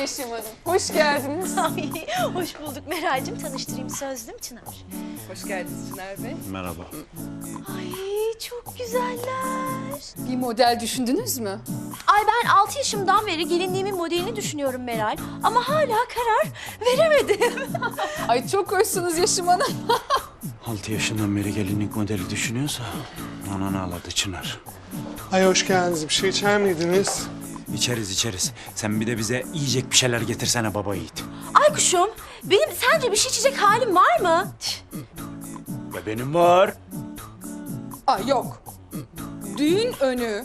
Yeşim Hanım. Hoş geldiniz. Ay, hoş bulduk Meral'cim. Tanıştırayım sözlüm Çınar. Hoş geldiniz Çınar Bey. Merhaba. Ay çok güzeller. Bir model düşündünüz mü? Ay ben 6 yaşımdan beri gelinliğimin modelini düşünüyorum Meral. Ama hala karar veremedim. Ay çok hoşsunuz Yeşim Hanım. 6 yaşından beri gelinlik modeli düşünüyorsa ananı ağladı Çınar. Ay hoş geldiniz. Bir şey içer miydiniz? İçeriz içeriz. Sen bir de bize yiyecek bir şeyler getirsene baba yiğit. Ay kuşum benim sence bir şey içecek halim var mı? Ve benim var. Ay yok. Düğün önü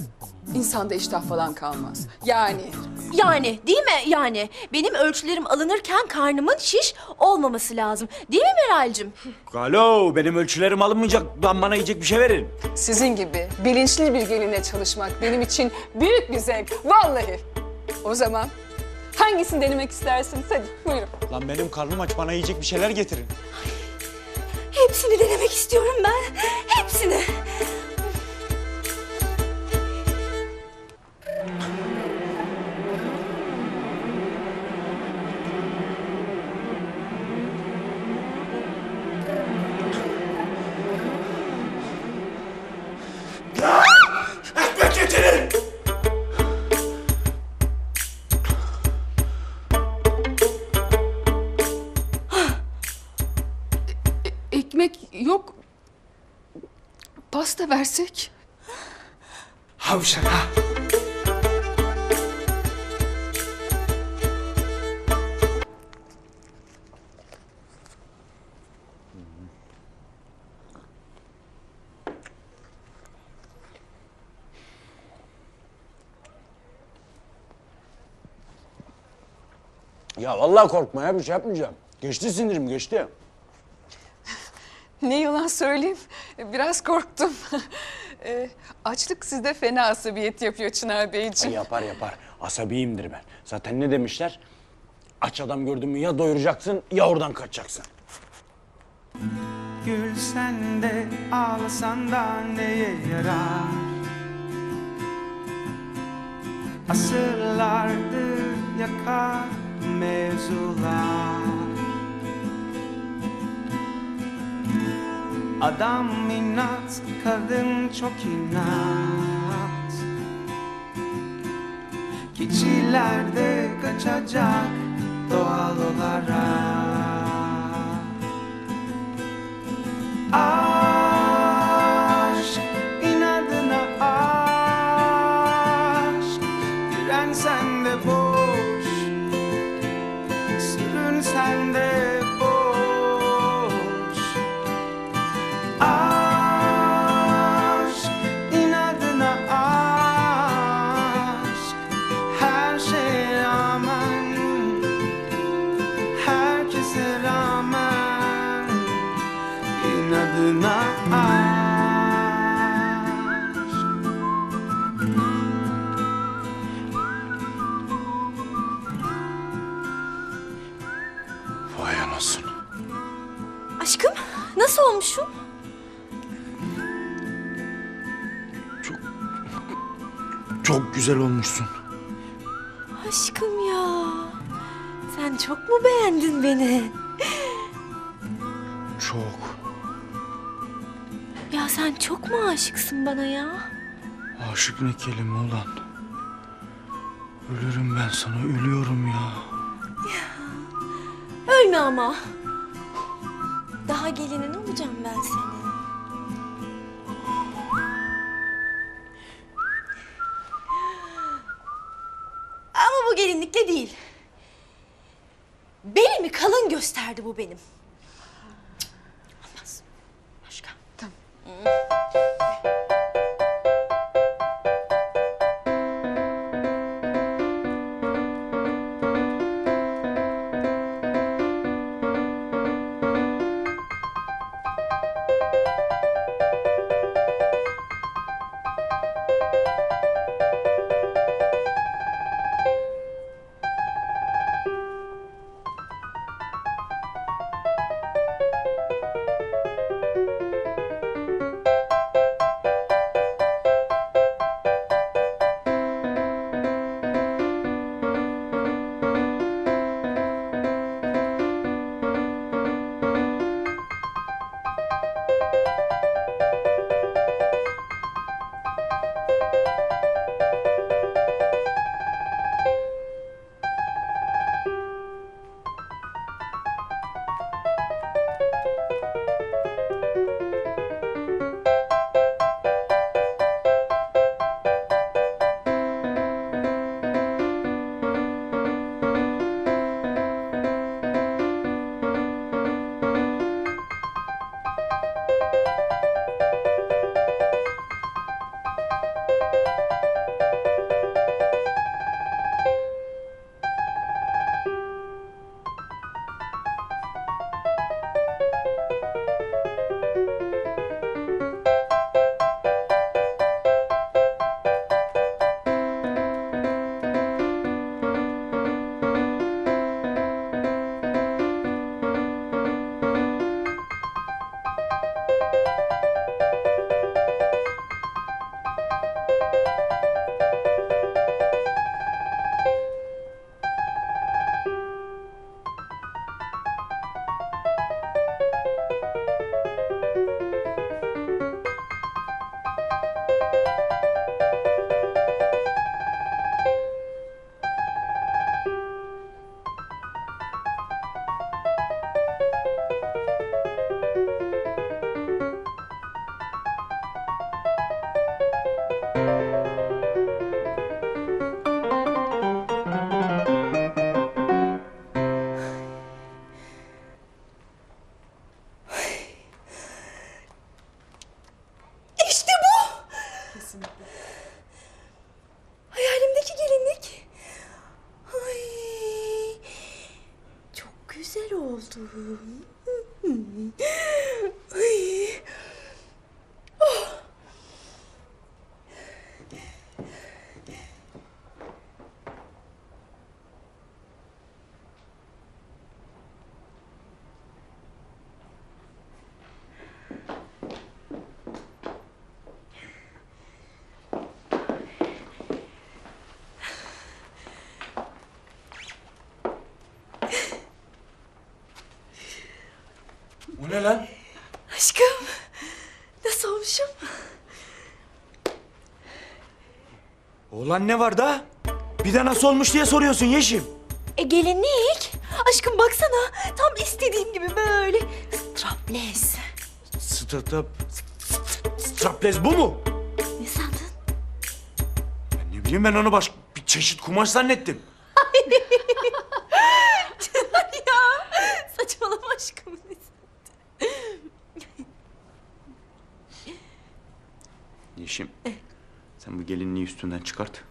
insanda iştah falan kalmaz. Yani Yani değil mi yani? Benim ölçülerim alınırken karnımın şiş olmaması lazım. Değil mi Meral'cim? Alo benim ölçülerim alınmayacak. Lan bana yiyecek bir şey verin. sizin gibi bilinçli bir gelinle çalışmak benim için büyük bir zevk. Vallahi. O zaman hangisini denemek istersiniz? Hadi buyurun. Lan benim karnım aç bana yiyecek bir şeyler getirin. Hepsini denemek istiyorum ben. Hepsini. Pasta versek. Havşaka. Ya vallahi korkma ya bir şey yapmayacağım. Geçti sinirim geçti. Ne yalan söyleyeyim, biraz korktum. Ee, açlık sizde fena asabiyet yapıyor Çınar Beyciğim. Yapar yapar. Asabiyimdir ben. Zaten ne demişler? Aç adam gördün mü ya doyuracaksın ya oradan kaçacaksın. Gülsen de ağlasan da neye yarar Asırlardır yakar mevzular Adam inat, kadın çok inat. Keçiler de kaçacak doğal olarak inadına aşk Vay anasını. Aşkım nasıl olmuşum? Çok güzel olmuşsun. Aşkım ya. Sen çok mu beğendin beni? Ya sen çok mu aşıksın bana ya? Aşık ne kelime ulan. Ölürüm ben sana ölüyorum ya. Ölme ama. Daha gelinin olacağım ben senin. Ama bu gelinlikle değil. Belimi kalın gösterdi bu benim. olacaksın. Hayalimdeki gelinlik. Ay, çok güzel oldum. Bu ne lan? Aşkım, nasıl olmuşum? Oğlan ne var da? Bir de nasıl olmuş diye soruyorsun Yeşim. E gelinlik. Aşkım baksana, tam istediğim gibi böyle strapless. Strap... Strapless bu mu? Ne sandın? Ben ne bileyim ben onu baş... Bir çeşit kumaş zannettim. ya saçmalama aşkım. Yeşim, sen bu gelinliği üstünden çıkart.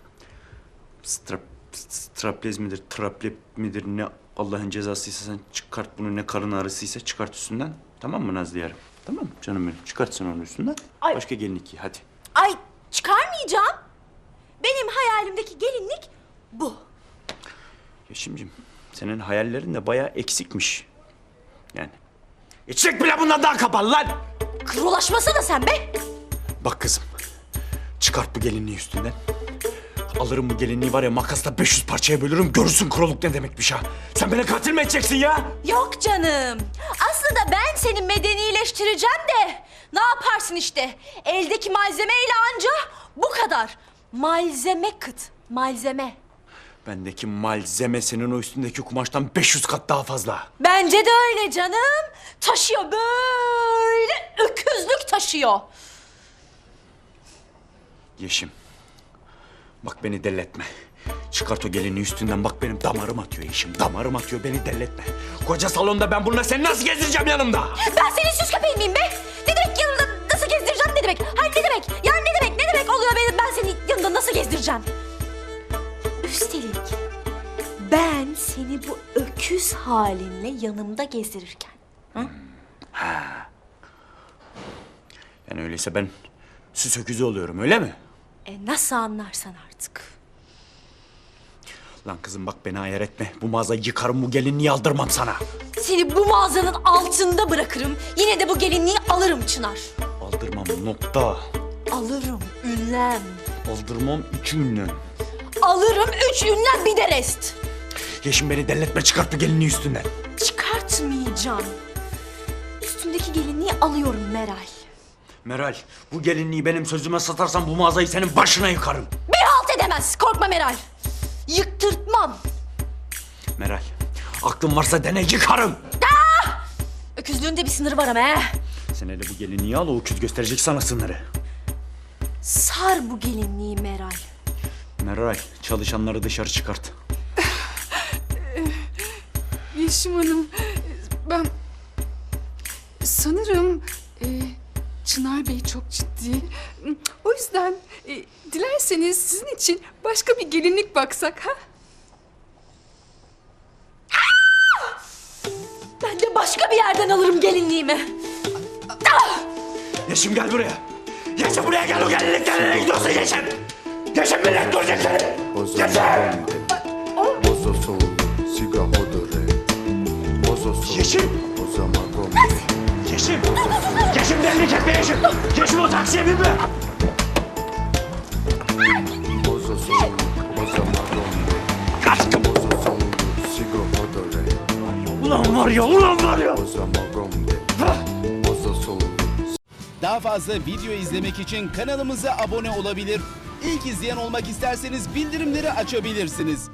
Strap, straplez midir, traplep midir ne Allah'ın cezasıysa sen çıkart bunu ne karın ağrısıysa çıkart üstünden. Tamam mı Nazlı yarım? Tamam mı canım benim? Çıkart sen onu üstünden. Ay. Başka gelinlik giy hadi. Ay çıkarmayacağım. Benim hayalimdeki gelinlik bu. Yeşimcim, senin hayallerin de bayağı eksikmiş. Yani. İçecek bile bundan daha kapalı lan! Kırılaşmasana sen be. Bak kızım, çıkart bu gelinliği üstünden. Alırım bu gelinliği var ya makasla 500 parçaya bölürüm görürsün kroluk ne demekmiş ha. Sen beni katil mi edeceksin ya? Yok canım. Aslında ben seni medenileştireceğim de ne yaparsın işte. Eldeki malzemeyle anca bu kadar. Malzeme kıt. Malzeme. Bendeki malzeme senin o üstündeki kumaştan 500 kat daha fazla. Bence de öyle canım. Taşıyor böyle öküzlük taşıyor. Yeşim, bak beni delletme. Çıkart o gelinliği üstünden bak benim damarım atıyor Yeşim. Damarım atıyor beni delletme. Koca salonda ben bununla seni nasıl gezdireceğim yanımda? Ben senin süs köpeğin miyim be? Ne demek yanımda nasıl gezdireceğim ne demek? Hayır ne demek? Ya ne demek? Ne demek oluyor benim ben seni yanımda nasıl gezdireceğim? Üstelik ben seni bu öküz halinle yanımda gezdirirken Yani öyleyse ben süs öküzü oluyorum öyle mi? E nasıl anlarsan artık. Lan kızım bak beni ayar etme. Bu mağazayı yıkarım bu gelinliği aldırmam sana. Seni bu mağazanın altında bırakırım. Yine de bu gelinliği alırım Çınar. Aldırmam nokta. Alırım ünlem. Aldırmam iki ünlü. Alırım üç ünlem bir de rest. Yeşim beni delletme çıkart bu gelinliği üstünden. Çıkartmayacağım. Üstümdeki gelinliği alıyorum Meral. Meral bu gelinliği benim sözüme satarsan bu mağazayı senin başına yıkarım. Bir halt edemez. Korkma Meral. Yıktırtmam. Meral aklın varsa dene yıkarım. Öküzlüğün de bir sınırı var ama he. Sen hele bu gelinliği al o öküz gösterecek sana sınırı. Sar bu gelinliği Meral. Meral çalışanları dışarı çıkart. Yeşim Hanım, ben sanırım e, Çınar Bey çok ciddi. O yüzden e, dilerseniz sizin için başka bir gelinlik baksak ha? Ben de başka bir yerden alırım gelinliğimi. Yeşim gel buraya. Yeşim buraya gel o gelinlik nereye gidiyorsun Yeşim? Yeşim millet görecek seni. Yeşim. Soul, Yeşim. Yeşim. Yeşim delilik etme Yeşim. Yeşim o taksiye binme. Ulan var ya ulan var ya. Daha fazla video izlemek için kanalımıza abone olabilir. İlk izleyen olmak isterseniz bildirimleri açabilirsiniz.